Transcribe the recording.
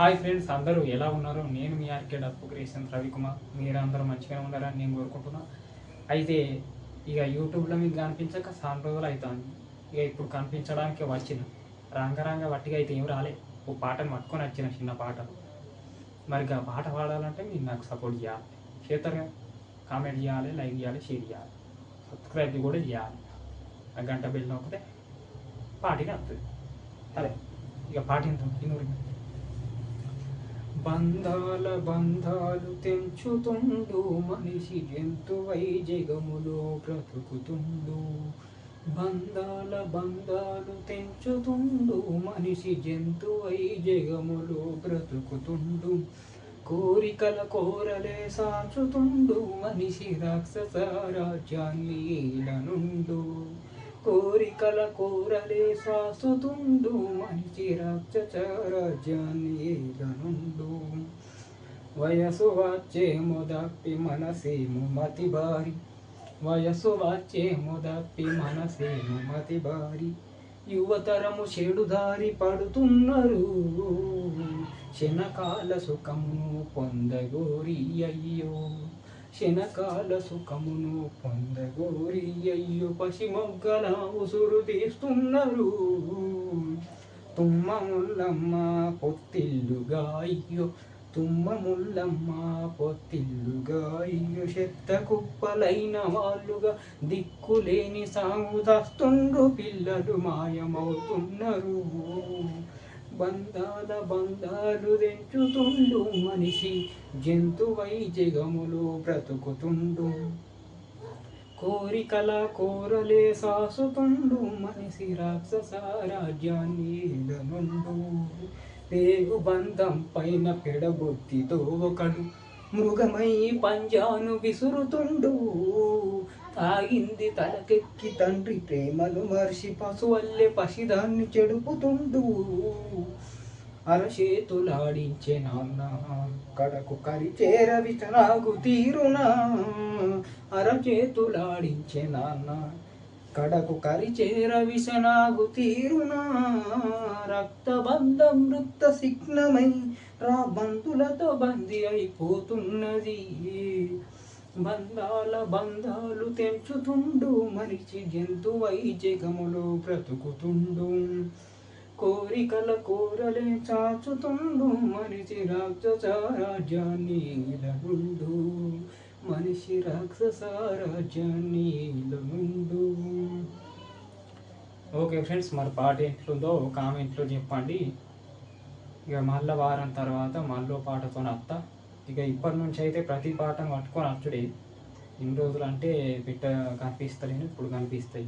Hi friends అందరూ ఎలా ఉన్నారు? నేను మీ ఆర్కే డప్పు క్రియేషన్ రవికుమార్. మీరందరూ మంచిగా ఉన్నారని నేను కోరుకుంటున్నా. అయితే ఇక యూట్యూబ్లో మీకు కనిపించక చాలా రోజులు అవుతుంది ఇక ఇప్పుడు కనిపించడానికి వచ్చిన. రంగరంగ వట్టిగా అయితే ఏం రాలే. ఓ పాటను పట్టుకొని వచ్చిన చిన్న పాట మరి ఆ పాట పాడాలంటే మీరు నాకు సపోర్ట్ చేయాలి. చేస్తారు కామెంట్ చేయాలి లైక్ చేయాలి షేర్ చేయాలి. సబ్స్క్రైబ్ కూడా చేయాలి. ఆ గంట బిల్ నొక్కితే పాటిని వస్తుంది. అదే ఇక పాటింది ఇన్నూరు బంధాల బంధాలు తెంచుతుండు మనిషి జంతువై జగములో బ్రతుకుతుండు. బంధాల బంధాలు తెంచుతుండు మనిషి జంతువై జగములో బ్రతుకుతుండు. కోరికల కోరలే సాచుతుండు మనిషి రాక్షస రాజ్యాన్ని ఏలనుండు. కోరికల కోరలే సాసుతుండు మంచి రాక్షస రాజ్యాన్ని ఏలనుండు వయసు వాచే మొదప్పి మనసేము మతి బారి వయసు వాచే మొదప్పి మనసేము మతి బారి యువతరము చెడుదారి పడుతున్నారు. శనకాల సుఖమును పొందగోరి అయ్యో. శనకాల సుఖమును పొందగోరి అయ్యో పసి మొగ్గల ఉసురు తీస్తున్నారు. తుమ్మ ముల్లమ్మ పొత్తిల్లుగా అయ్యో తుమ్మముల్లమ్మ పొత్తిల్లుగా అయ్యో చెత్త కుప్పలైన వాళ్ళుగా దిక్కులేని సాగు దాస్తుండ్రు పిల్లలు మాయమవుతున్నారు. బంధాల బంధాలు తెంచుతుండు మనిషి జంతువై జగములు బ్రతుకుతుండు. కోరికల కోరలే సాసుతుండు మనిషి రాక్షస రాజ్యాన్ని ఏలనుండు. పేగు బంధం పైన పెడబొత్తితో ఒకడు మృగమై పంజాను విసురుతుండు. తాగింది తలకెక్కి తండ్రి ప్రేమలు మర్షి పశువల్లే పసిదాన్ని చెడుపుతుండు. అరచేతులాడించే నాన్న కడకు కరిచేర విచనాగు తీరునా. అరచేతులాడించే నాన్న కడకు కరిచేర విషనాగు తీరునా. రక్తబంధం వృత్త సిగ్నమై రా బంధులతో బందీ అయిపోతున్నది. బంధాల బంధాలు తెంచుతుండు. మనిషి జంతువై జగములో బ్రతుకుతుండు. కోరికల కోరలే చాచుతుండు మనిషి రాక్షస రాజ్యాన్ని ఇలనుండు. మనిషి రాక్షస రాజ్యాన్ని ఇలనుండు. ఓకే ఫ్రెండ్స్ మరి పాట ఎట్లుందో కామెంట్లో చెప్పండి. ఇక మళ్ళీ వారం తర్వాత మళ్ళీ పాటతో అత్త. ఇక ఇప్పటి నుంచి అయితే ప్రతి పాటను పట్టుకొని వచ్చుడే ఇన్ని రోజులు అంటే బిడ్డ కనిపిస్తలేను ఇప్పుడు కనిపిస్తాయి.